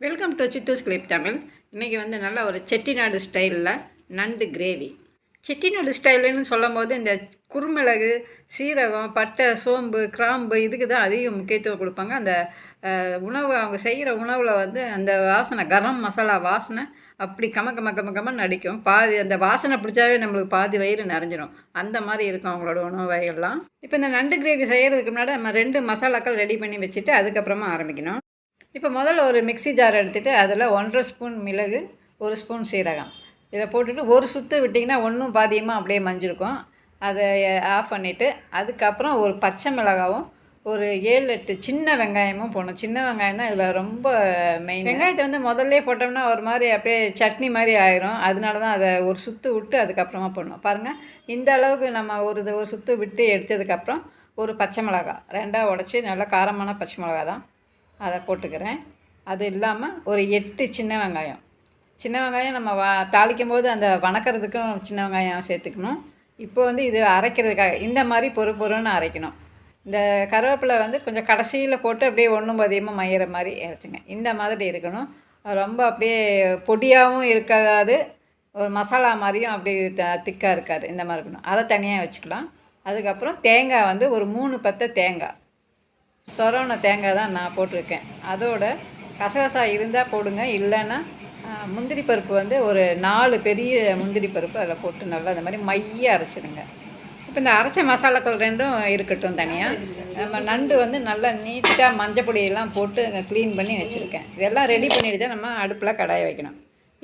Welcome to சித்தூஸ் clip Tamil இன்றைக்கி வந்து நல்ல ஒரு செட்டிநாடு ஸ்டைலில் நண்டு கிரேவி செட்டிநாடு ஸ்டைலுன்னு சொல்லும் போது இந்த குறுமிளகு சீரகம் பட்டை சோம்பு கிராம்பு இதுக்கு தான் அதிக முக்கியத்துவம் கொடுப்பாங்க. அந்த உணவு அவங்க செய்கிற உணவில் வந்து அந்த வாசனை கரம் மசாலா வாசனை அப்படி கம கம கம கமன்னு அடிக்கும். பாதி அந்த வாசனை பிடிச்சாவே நம்மளுக்கு பாதி வயிறு நிறைஞ்சிடும் அந்த மாதிரி இருக்கும் அவங்களோட உணவு வகைகள்லாம். இப்போ இந்த நண்டு கிரேவி செய்கிறதுக்கு முன்னாடி நம்ம ரெண்டு மசாலாக்கள் ரெடி பண்ணி வச்சுட்டு அதுக்கப்புறமா ஆரம்பிக்கணும். இப்போ முதல்ல ஒரு மிக்ஸி ஜார் எடுத்துகிட்டு அதில் ஒன்றரை ஸ்பூன் மிளகு ஒரு ஸ்பூன் சீரகம். இதை போட்டுட்டு ஒரு சுற்று விட்டிங்கன்னா ஒன்றும் பாதியமாக அப்படியே மஞ்சிருக்கும். அதை ஆஃப் பண்ணிவிட்டு அதுக்கப்புறம் ஒரு பச்சை மிளகாவும் ஒரு ஏழு எட்டு சின்ன வெங்காயமும் போடணும். சின்ன வெங்காயம் தான் இதில் ரொம்ப மெயின் வெங்காயத்தை வந்து முதல்ல போட்டோம்னா ஒரு மாதிரி அப்படியே சட்னி மாதிரி ஆயிரும். அதனால தான் அதை ஒரு சுற்று விட்டு அதுக்கப்புறமா போடணும். பாருங்கள் இந்த அளவுக்கு நம்ம ஒரு இது ஒரு சுற்று விட்டு எடுத்ததுக்கப்புறம் ஒரு பச்சை மிளகா ரெண்டாக உடச்சி நல்லா காரமான பச்சை மிளகா தான். அதை போட்டுக்கிறேன். அது இல்லாமல் ஒரு எட்டு சின்ன வெங்காயம். சின்ன வெங்காயம் நம்ம வா தாளிக்கும் போது அந்த வணக்கிறதுக்கும் சின்ன வெங்காயம் சேர்த்துக்கணும். இப்போ வந்து இது அரைக்கிறதுக்காக இந்த மாதிரி பொறு பொறுன்னு அரைக்கணும். இந்த கருவேப்பிலை வந்து கொஞ்சம் கடைசியில் போட்டு அப்படியே ஒன்றும் பதியமாக மையிற மாதிரி அரைச்சிங்க. இந்த மாதிரி இருக்கணும். ரொம்ப அப்படியே பொடியாகவும் இருக்காது. ஒரு மசாலா மாதிரியும் அப்படி த திக்காக இருக்காது. இந்த மாதிரி இருக்கணும். அதை தனியாக வச்சுக்கலாம். அதுக்கப்புறம் தேங்காய் வந்து ஒரு மூணு பத்தை தேங்காய். சொரவன தேங்காய் தான் நான் போட்டிருக்கேன். அதோட கசகசா இருந்தால் போடுங்க. இல்லைன்னா முந்திரி பருப்பு வந்து ஒரு நாலு பெரிய முந்திரி பருப்பு அதில் போட்டு நல்லா அந்த மாதிரி மைய அரைச்சிடுங்க. இப்போ இந்த அரைச்ச மசாலாக்கள் ரெண்டும் இருக்கட்டும் தனியாக நம்ம நண்டு வந்து நல்லா நீட்டாக மஞ்சள் பொடியெல்லாம் போட்டு க்ளீன் பண்ணி வச்சுருக்கேன். இதெல்லாம் ரெடி பண்ணிட்டு தான் நம்ம அடுப்பில் கடாயை வைக்கணும்.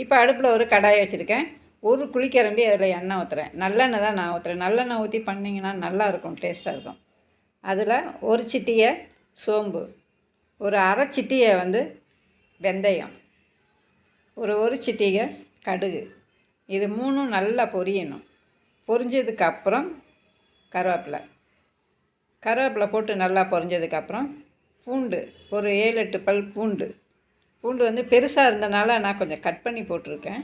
இப்போ அடுப்பில் ஒரு கடாயை வச்சுருக்கேன். ஒரு குளிக்கரண்டி அதில் எண்ணெய் ஊற்றுறேன் நல்லெண்ணெய் தான் நான் ஊற்றுறேன் நல்லெண்ணெய் ஊற்றி பண்ணிங்கன்னா நல்லாயிருக்கும் டேஸ்ட்டாக இருக்கும். அதில் ஒரு சிட்டியை சோம்பு ஒரு அரை சிட்டியை வந்து வெந்தயம் ஒரு ஒரு சிட்டிகை கடுகு. இது மூணும் நல்லா பொரியணும். பொரிஞ்சதுக்கு அப்புறம் கருவேப்பிலை. கருவேப்பிலை போட்டு நல்லா பொரிஞ்சதுக்கப்புறம் பூண்டு ஒரு ஏழு எட்டு பல் பூண்டு. பூண்டு வந்து பெருசாக இருந்தனால நான் கொஞ்சம் கட் பண்ணி போட்டிருக்கேன்.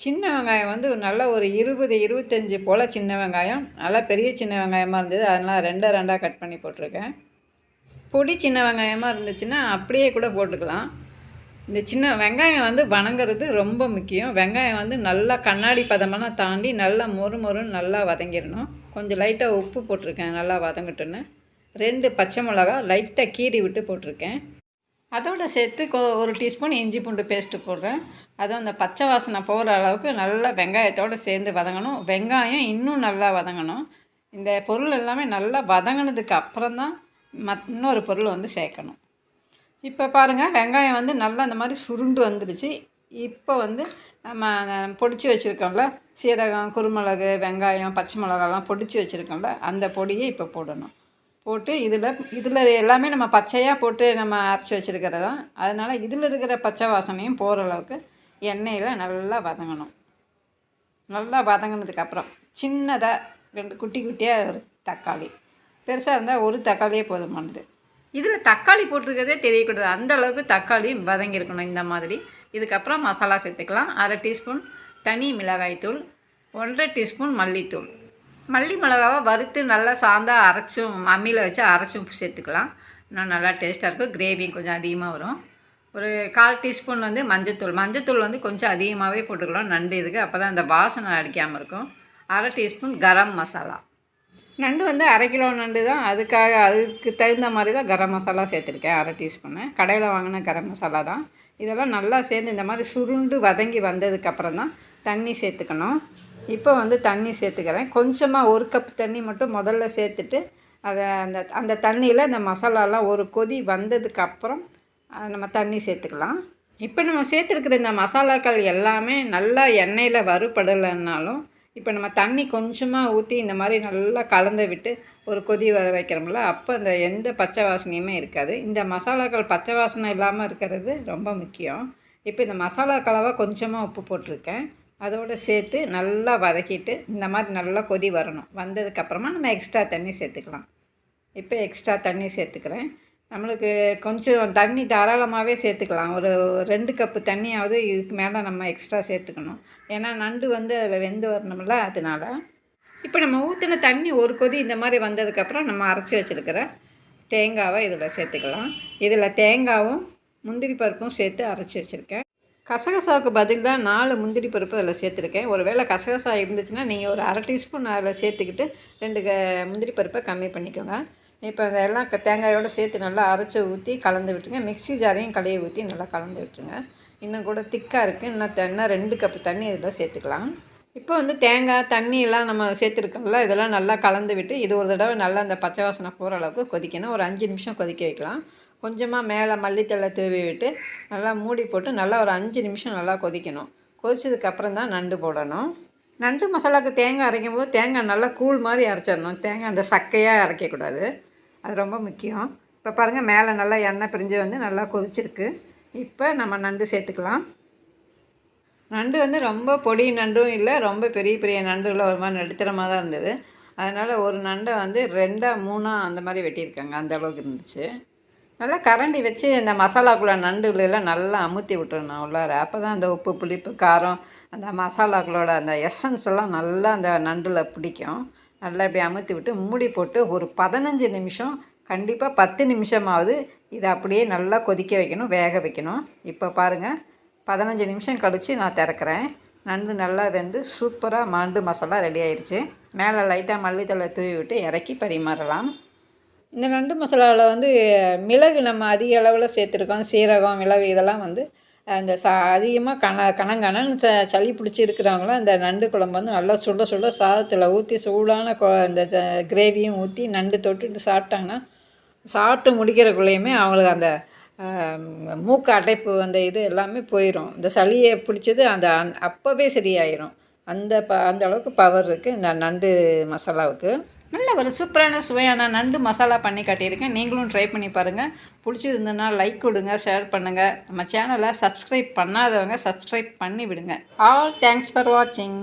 சின்ன வெங்காயம் வந்து நல்லா ஒரு இருபது இருபத்தஞ்சி போல் சின்ன வெங்காயம். நல்லா பெரிய சின்ன வெங்காயமாக இருந்தது. அதெல்லாம் ரெண்டாக ரெண்டாக கட் பண்ணி போட்டிருக்கேன். பொடி சின்ன வெங்காயமாக இருந்துச்சுன்னா அப்படியே கூட போட்டுக்கலாம். இந்த சின்ன வெங்காயம் வந்து வணங்குறது ரொம்ப முக்கியம். வெங்காயம் வந்து நல்லா கண்ணாடி பதமெல்லாம் தாண்டி நல்லா மொறு மொறுன்னு நல்லா வதங்கிடணும். கொஞ்சம் லைட்டாக உப்பு போட்டிருக்கேன் நல்லா வதங்கட்டுன்னு. ரெண்டு பச்சை மிளகா லைட்டாக கீறி விட்டு போட்டிருக்கேன். அதோட சேர்த்து கொ- ஒரு டீஸ்பூன் இஞ்சி பூண்டு பேஸ்ட்டு போடுறேன். அதுவும் அந்த பச்சை வாசனை போகிற அளவுக்கு நல்லா வெங்காயத்தோடு சேர்ந்து வதங்கணும். வெங்காயம் இன்னும் நல்லா வதங்கணும். இந்த பொருள் எல்லாமே நல்லா வதங்கினதுக்கு அப்புறம் தான் மத் இன்னொரு பொருள் வந்து சேர்க்கணும். இப்போ பாருங்கள் வெங்காயம் வந்து நல்லா அந்த மாதிரி சுருண்டு வந்துடுச்சு. இப்போ வந்து நம்ம பொடிச்சு வச்சுருக்கோம்ல சீரகம் குருமிளகு வெங்காயம் பச்சை மிளகாலாம் பொடிச்சு வச்சுருக்கோம்ல அந்த பொடியை இப்போ போடணும். போட்டு இதில் இதில் எல்லாமே நம்ம பச்சையாக போட்டு நம்ம அரைச்சி வச்சுருக்கிறது தான் அதனால் இதில் இருக்கிற பச்சை வாசனையும் போகிற அளவுக்கு எண்ணெயில் நல்லா வதங்கணும். நல்லா வதங்கினதுக்கப்புறம் சின்னதாக ரெண்டு குட்டி குட்டியாக ஒரு தக்காளி. பெருசாக இருந்தால் ஒரு தக்காளியே போதுமானது. இதில் தக்காளி போட்டிருக்கிறதே தெரியக்கூடாது. அந்த அளவுக்கு தக்காளி வதங்கியிருக்கணும் இந்த மாதிரி. இதுக்கப்புறம் மசாலா சேர்த்துக்கலாம். அரை டீஸ்பூன் தனி மிளகாய்த்தூள் ஒன்றரை டீஸ்பூன் மல்லித்தூள். மல்லி மிளகாவை வறுத்து நல்லா சாந்தா அரைச்சும் அம்மியில் வச்சு அரைச்சும் சேர்த்துக்கலாம். இன்னும் நல்லா டேஸ்ட்டாக இருக்கும் கிரேவியும் கொஞ்சம் அதிகமாக வரும். ஒரு கால் டீஸ்பூன் வந்து மஞ்சத்தூள். மஞ்சத்தூள் வந்து கொஞ்சம் அதிகமாகவே போட்டுக்கலாம். நண்டு இதுக்கு. அப்போ தான் அந்த வாசனை அடிக்காமல் இருக்கும். அரை டீஸ்பூன் கரம் மசாலா. நண்டு வந்து அரை கிலோ நண்டு தான். அதுக்காக அதுக்கு தகுந்த மாதிரி தான் கரம் மசாலா சேர்த்துருக்கேன். அரை டீஸ்பூனு. கடையில் வாங்கின கரம் மசாலா தான். இதெல்லாம் நல்லா சேர்ந்து இந்த மாதிரி சுருண்டு வதங்கி வந்ததுக்கப்புறம் தான் தண்ணி சேர்த்துக்கணும். இப்போ வந்து தண்ணி சேர்த்துக்கிறேன். கொஞ்சமாக ஒரு கப் தண்ணி மட்டும் முதல்ல சேர்த்துட்டு அதை அந்த அந்த தண்ணியில் இந்த மசாலாலாம் ஒரு கொதி வந்ததுக்கப்புறம் நம்ம தண்ணி சேர்த்துக்கலாம். இப்போ நம்ம சேர்த்துருக்கிற இந்த மசாலாக்கள் எல்லாமே நல்லா எண்ணெயில் வறுபடலைன்னாலும் இப்போ நம்ம தண்ணி கொஞ்சமாக ஊற்றி இந்த மாதிரி நல்லா கலந்து விட்டு ஒரு கொதி வர வைக்கிறோம்ல அப்போ அந்த எந்த பச்சை வாசனையுமே இருக்காது. இந்த மசாலாக்கள் பச்சை வாசனை இல்லாமல் இருக்கிறது ரொம்ப முக்கியம். இப்போ இந்த மசாலா கலவை கொஞ்சமாக உப்பு போட்டிருக்கேன். அதோடு சேர்த்து நல்லா வதக்கிட்டு இந்த மாதிரி நல்லா கொதி வரணும். வந்ததுக்கப்புறமா நம்ம எக்ஸ்ட்ரா தண்ணி சேர்த்துக்கலாம். இப்போ எக்ஸ்ட்ரா தண்ணி சேர்த்துக்கிறேன். நம்மளுக்கு கொஞ்சம் தண்ணி தாராளமாகவே சேர்த்துக்கலாம். ஒரு ரெண்டு கப்பு தண்ணியாவது இதுக்கு மேலே நம்ம எக்ஸ்ட்ரா சேர்த்துக்கணும். ஏன்னா நண்டு வந்து அதில் வெந்து வரணும்ல அதனால. இப்போ நம்ம ஊற்றின தண்ணி ஒரு கொதி இந்த மாதிரி வந்ததுக்கப்புறம் நம்ம அரைச்சி வச்சுருக்கிற தேங்காவை இதில் சேர்த்துக்கலாம். இதில் தேங்காவும் முந்திரி பருப்பும் சேர்த்து அரைச்சி வச்சுருக்கேன். கசகசாவுக்கு பதில் தான் நாலு முந்திரி பருப்பு அதில் சேர்த்துருக்கேன். ஒரு வேளை கசகசா இருந்துச்சுன்னா நீங்கள் ஒரு அரை டீஸ்பூன் அதில் சேர்த்துக்கிட்டு ரெண்டு க முந்திரி பருப்பை கம்மி பண்ணிக்கோங்க. இப்போ அதெல்லாம் தேங்காயோடு சேர்த்து நல்லா அரைச்சி ஊற்றி கலந்து விட்டுருங்க. மிக்ஸி ஜாரையும் கடையை ஊற்றி நல்லா கலந்து விட்டுருங்க. இன்னும் கூட திக்காக இருக்குது இன்னும் த- இன்னும் ரெண்டு கப்பு தண்ணி இதில் சேர்த்துக்கலாம். இப்போ வந்து தேங்காய் தண்ணி எல்லாம் நம்ம சேர்த்துருக்கோம்ல இதெல்லாம் நல்லா கலந்து விட்டு இது ஒரு தடவை நல்லா அந்த பச்சை வாசனை போகிற அளவுக்கு கொதிக்கணும். ஒரு அஞ்சு நிமிஷம் கொதிக்க வைக்கலாம். கொஞ்சமாக மேலே மல்லித்தழை தூவி விட்டு நல்லா மூடி போட்டு நல்லா ஒரு அஞ்சு நிமிஷம் நல்லா கொதிக்கணும். கொதிச்சதுக்கப்புறம் தான் நண்டு போடணும். நண்டு மசாலாவுக்கு தேங்காய் அரைக்கும் போது தேங்காய் நல்லா கூழ் மாதிரி அரைச்சிடணும். தேங்காய் அந்த சக்கையாக அரைக்கக்கூடாது. அது ரொம்ப முக்கியம். இப்போ பாருங்கள் மேலே நல்லா எண்ணெய் பிரிஞ்சு வந்து நல்லா கொதிச்சிருக்கு. இப்போ நம்ம நண்டு சேர்த்துக்கலாம். நண்டு வந்து ரொம்ப பொடி நண்டும் இல்லை ரொம்ப பெரிய பெரிய நண்டுகளில் ஒரு மாதிரி நடுத்தரமாக தான் இருந்தது. அதனால் ஒரு நண்டை வந்து ரெண்டாக மூணாக அந்த மாதிரி வெட்டியிருக்காங்க. அந்த அளவுக்கு இருந்துச்சு. நல்லா கரண்டி வச்சு இந்த மசாலாக்குள்ளே நண்டுகளெல்லாம் நல்லா அமுத்தி விட்டுறணும் உள்ளார. அப்போ தான் அந்த உப்பு புளிப்பு காரம் அந்த மசாலாக்களோட அந்த எசன்ஸ் எல்லாம் நல்லா அந்த நண்டில் பிடிக்கும். நல்லா இப்படி அமுத்தி விட்டு மூடி போட்டு ஒரு பதினஞ்சு நிமிஷம் கண்டிப்பாக பத்து நிமிஷமாவது இதை அப்படியே நல்லா கொதிக்க வைக்கணும் வேக வைக்கணும். இப்போ பாருங்கள் பதினஞ்சு நிமிஷம் கழித்து நான் திறக்கிறேன். நண்டு நல்லா வெந்து சூப்பராக மாண்டு மசாலா ரெடி ஆயிடுச்சு மேலே லைட்டாக மல்லித்தலை தூவி விட்டு இறக்கி பரிமாறலாம். இந்த நண்டு மசாலாவில் வந்து மிளகு நம்ம அதிக அளவில் சேர்த்துருக்கோம். சீரகம் மிளகு இதெல்லாம் வந்து அந்த சா அதிகமாக கண கணங்கணன்னு ச சளி பிடிச்சி அந்த இந்த நண்டு குழம்பு வந்து நல்லா சுட சுட சாதத்தில் ஊற்றி சூடான கொ இந்த கிரேவியும் ஊற்றி நண்டு தொட்டுட்டு சாப்பிட்டாங்கன்னா சாப்பிட்டு முடிக்கிறக்குள்ளேயுமே அவங்களுக்கு அந்த மூக்கு அடைப்பு அந்த இது எல்லாமே போயிடும் இந்த சளியை பிடிச்சது அந்த அந்- அப்போவே சரியாயிரும். அந்த ப அந்த அளவுக்கு பவர் இருக்குது இந்த நண்டு மசாலாவுக்கு. நல்ல ஒரு சூப்பரான சுவையான நண்டு மசாலா பண்ணி காட்டியிருக்கேன். நீங்களும் ட்ரை பண்ணி பாருங்கள் பிடிச்சிருந்ததுன்னா லைக் கொடுங்க ஷேர் பண்ணுங்கள் நம்ம சேனலை சப்ஸ்கிரைப் பண்ணாதவங்க சப்ஸ்கிரைப் பண்ணி விடுங்க. ஆல் தேங்க்ஸ் ஃபார் வாட்சிங்